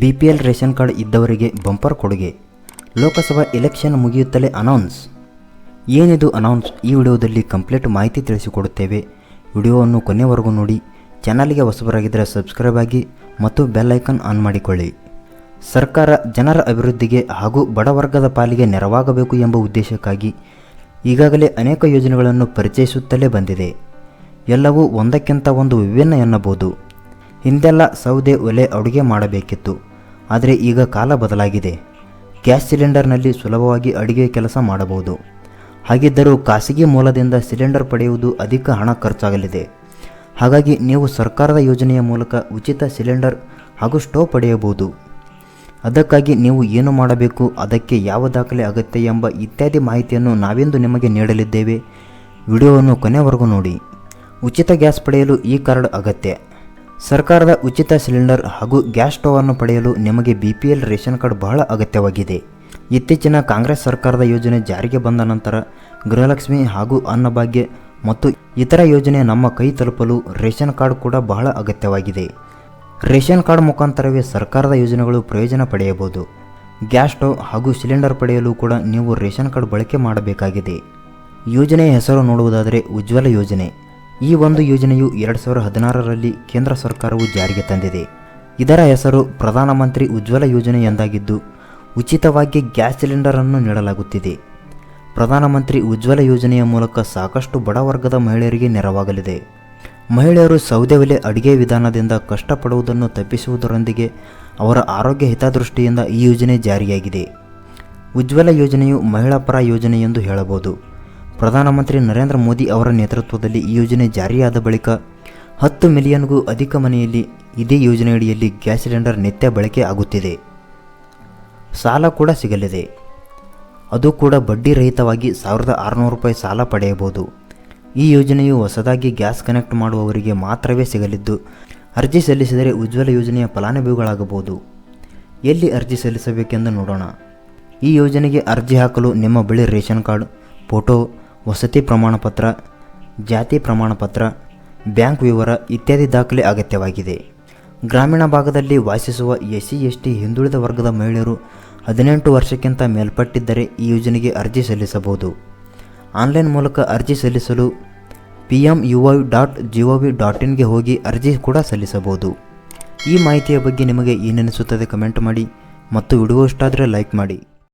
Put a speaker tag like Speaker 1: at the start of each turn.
Speaker 1: B P L ration card ಇದ್ದವರಿಗೆ bumper ಕೊಡುಗೆ. Lok Sabha election ಮುಗಿಯುತ್ತಲೇ ಅನೌನ್ಸ್. ಏನಿದು ಅನೌನ್ಸ್? ಈ ವಿಡಿಯೋದಲ್ಲಿ ಕಂಪ್ಲೀಟ್ ಮಾಹಿತಿ ತಿಳಿಸಿಕೊಡುತ್ತೇವೆ. ವಿಡಿಯೋವನ್ನು ಕೊನೆವರೆಗೂ ನೋಡಿ. ಚಾನಲ್ಗೆ ಹೊಸಬರಾಗಿದ್ದರೆ ಸಬ್ಸ್ಕ್ರೈಬ್ ಆಗಿ ಮತ್ತು ಬೆಲ್ ಐಕನ್ ಆನ್ ಮಾಡಿಕೊಳ್ಳಿ. ಸರ್ಕಾರ ಜನರ ಅಭಿವೃದ್ಧಿಗೆ ಹಾಗೂ ಬಡವರ್ಗದ ಪಾಲಿಗೆ ನೆರವಾಗಬೇಕು ಎಂಬ ಉದ್ದೇಶಕ್ಕಾಗಿ ಈಗಾಗಲೇ ಅನೇಕ ಯೋಜನೆಗಳನ್ನು ಪರಿಚಯಿಸುತ್ತಲೇ ಬಂದಿದೆ. ಎಲ್ಲವೂ ಒಂದಕ್ಕಿಂತ ಒಂದು ವಿಭಿನ್ನ ಎನ್ನಬಹುದು. ಹಿಂದೆಲ್ಲ ಸೌದೆ ಒಲೆ ಅಡುಗೆ ಮಾಡಬೇಕಿತ್ತು. ಆದರೆ ಈಗ ಕಾಲ ಬದಲಾಗಿದೆ. ಗ್ಯಾಸ್ ಸಿಲಿಂಡರ್ನಲ್ಲಿ ಸುಲಭವಾಗಿ ಅಡುಗೆ ಕೆಲಸ ಮಾಡಬಹುದು. ಹಾಗಿದ್ದರೂ ಖಾಸಗಿ ಮೂಲದಿಂದ ಸಿಲಿಂಡರ್ ಪಡೆಯುವುದು ಅಧಿಕ ಹಣ ಖರ್ಚಾಗಲಿದೆ. ಹಾಗಾಗಿ ನೀವು ಸರ್ಕಾರದ ಯೋಜನೆಯ ಮೂಲಕ ಉಚಿತ ಸಿಲಿಂಡರ್ ಹಾಗೂ ಸ್ಟೋವ್ ಪಡೆಯಬಹುದು. ಅದಕ್ಕಾಗಿ ನೀವು ಏನು ಮಾಡಬೇಕು, ಅದಕ್ಕೆ ಯಾವ ದಾಖಲೆ ಅಗತ್ಯ ಎಂಬ ಇತ್ಯಾದಿ ಮಾಹಿತಿಯನ್ನು ನಾವೆಂದು ನಿಮಗೆ ನೀಡಲಿದ್ದೇವೆ. ವಿಡಿಯೋವನ್ನು ಕೊನೆವರೆಗೂ ನೋಡಿ. ಉಚಿತ ಗ್ಯಾಸ್ ಪಡೆಯಲು ಈ ಕಾರ್ಡ್ ಅಗತ್ಯ. ಸರ್ಕಾರದ ಉಚಿತ ಸಿಲಿಂಡರ್ ಹಾಗೂ ಗ್ಯಾಸ್ ಸ್ಟೋವನ್ನು ಪಡೆಯಲು ನಿಮಗೆ B P L ration card ಬಹಳ ಅಗತ್ಯವಾಗಿದೆ. ಇತ್ತೀಚಿನ ಕಾಂಗ್ರೆಸ್ ಸರ್ಕಾರದ ಯೋಜನೆ ಜಾರಿಗೆ ಬಂದ ನಂತರ ಗೃಹಲಕ್ಷ್ಮಿ ಹಾಗೂ ಅನ್ನಭಾಗ್ಯ ಮತ್ತು ಇತರ ಯೋಜನೆ ನಮ್ಮ ಕೈ ತಲುಪಲು ರೇಷನ್ ಕಾರ್ಡ್ ಕೂಡ ಬಹಳ ಅಗತ್ಯವಾಗಿದೆ. ರೇಷನ್ ಕಾರ್ಡ್ ಮುಖಾಂತರವೇ ಸರ್ಕಾರದ ಯೋಜನೆಗಳು ಪ್ರಯೋಜನ ಪಡೆಯಬಹುದು. ಗ್ಯಾಸ್ ಸ್ಟೋವ್ ಹಾಗೂ ಸಿಲಿಂಡರ್ ಪಡೆಯಲು ಕೂಡ ನೀವು ರೇಷನ್ ಕಾರ್ಡ್ ಬಳಕೆ ಮಾಡಬೇಕಾಗಿದೆ. ಯೋಜನೆಯ ಹೆಸರು ನೋಡುವುದಾದರೆ ಉಜ್ವಲ ಯೋಜನೆ. ಈ ಒಂದು ಯೋಜನೆಯು ಎರಡು ಸಾವಿರದ ಹದಿನಾರರಲ್ಲಿ ಕೇಂದ್ರ ಸರ್ಕಾರವು ಜಾರಿಗೆ ತಂದಿದೆ. ಇದರ ಹೆಸರು ಪ್ರಧಾನಮಂತ್ರಿ ಉಜ್ವಲ ಯೋಜನೆ ಎಂದಾಗಿದ್ದು, ಉಚಿತವಾಗಿ ಗ್ಯಾಸ್ ಸಿಲಿಂಡರನ್ನು ನೀಡಲಾಗುತ್ತಿದೆ. ಪ್ರಧಾನಮಂತ್ರಿ ಉಜ್ವಲ ಯೋಜನೆಯ ಮೂಲಕ ಸಾಕಷ್ಟು ಬಡ ವರ್ಗದ ಮಹಿಳೆಯರಿಗೆ ನೆರವಾಗಲಿದೆ. ಮಹಿಳೆಯರು ಸೌದೆ ಒಲೆ ಅಡುಗೆ ವಿಧಾನದಿಂದ ಕಷ್ಟಪಡುವುದನ್ನು ತಪ್ಪಿಸುವುದರೊಂದಿಗೆ ಅವರ ಆರೋಗ್ಯ ಹಿತದೃಷ್ಟಿಯಿಂದ ಈ ಯೋಜನೆ ಜಾರಿಯಾಗಿದೆ. ಉಜ್ವಲ ಯೋಜನೆಯು ಮಹಿಳಾ ಪರ ಯೋಜನೆ ಎಂದು ಹೇಳಬಹುದು. ಪ್ರಧಾನಮಂತ್ರಿ ನರೇಂದ್ರ ಮೋದಿ ಅವರ ನೇತೃತ್ವದಲ್ಲಿ ಈ ಯೋಜನೆ ಜಾರಿಯಾದ ಬಳಿಕ ಹತ್ತು ಮಿಲಿಯನ್ಗೂ ಅಧಿಕ ಮನೆಯಲ್ಲಿ ಇದೇ ಯೋಜನೆಯಡಿಯಲ್ಲಿ ಗ್ಯಾಸ್ ಸಿಲಿಂಡರ್ ನಿತ್ಯ ಬಳಕೆ ಆಗುತ್ತಿದೆ. ಸಾಲ ಕೂಡ ಸಿಗಲಿದೆ. ಅದು ಕೂಡ ಬಡ್ಡಿ ರಹಿತವಾಗಿ ಸಾವಿರದ ಆರುನೂರು ರೂಪಾಯಿ ಸಾಲ ಪಡೆಯಬಹುದು. ಈ ಯೋಜನೆಯು ಹೊಸದಾಗಿ ಗ್ಯಾಸ್ ಕನೆಕ್ಟ್ ಮಾಡುವವರಿಗೆ ಮಾತ್ರವೇ ಸಿಗಲಿದ್ದು, ಅರ್ಜಿ ಸಲ್ಲಿಸಿದರೆ ಉಜ್ವಲ ಯೋಜನೆಯ ಫಲಾನುಭವಿಗಳಾಗಬಹುದು. ಎಲ್ಲಿ ಅರ್ಜಿ ಸಲ್ಲಿಸಬೇಕೆಂದು ನೋಡೋಣ. ಈ ಯೋಜನೆಗೆ ಅರ್ಜಿ ಹಾಕಲು ನಿಮ್ಮ ಬಳಿ ರೇಷನ್ ಕಾರ್ಡ್, ಫೋಟೋ ವಸತಿ ಪ್ರಮಾಣಪತ್ರ, ಜಾತಿ ಪ್ರಮಾಣಪತ್ರ, ಬ್ಯಾಂಕ್ ವಿವರ ಇತ್ಯಾದಿ ದಾಖಲೆ ಅಗತ್ಯವಾಗಿದೆ. ಗ್ರಾಮೀಣ ಭಾಗದಲ್ಲಿ ವಾಸಿಸುವ ಎಸ್ ಸಿ ಎಸ್ ಹಿಂದುಳಿದ ವರ್ಗದ ಮಹಿಳೆಯರು ಹದಿನೆಂಟು ವರ್ಷಕ್ಕಿಂತ ಮೇಲ್ಪಟ್ಟಿದ್ದರೆ ಈ ಯೋಜನೆಗೆ ಅರ್ಜಿ ಸಲ್ಲಿಸಬಹುದು. ಆನ್ಲೈನ್ ಮೂಲಕ ಅರ್ಜಿ ಸಲ್ಲಿಸಲು P M U I dot G O V dot ಇನ್ಗೆ ಹೋಗಿ ಅರ್ಜಿ ಕೂಡ ಸಲ್ಲಿಸಬಹುದು. ಈ ಮಾಹಿತಿಯ ಬಗ್ಗೆ ನಿಮಗೆ ಏನೆನಿಸುತ್ತದೆ ಕಮೆಂಟ್ ಮಾಡಿ ಮತ್ತು ವಿಡಿಯೋ ಇಷ್ಟ ಆದರೆ ಲೈಕ್ ಮಾಡಿ.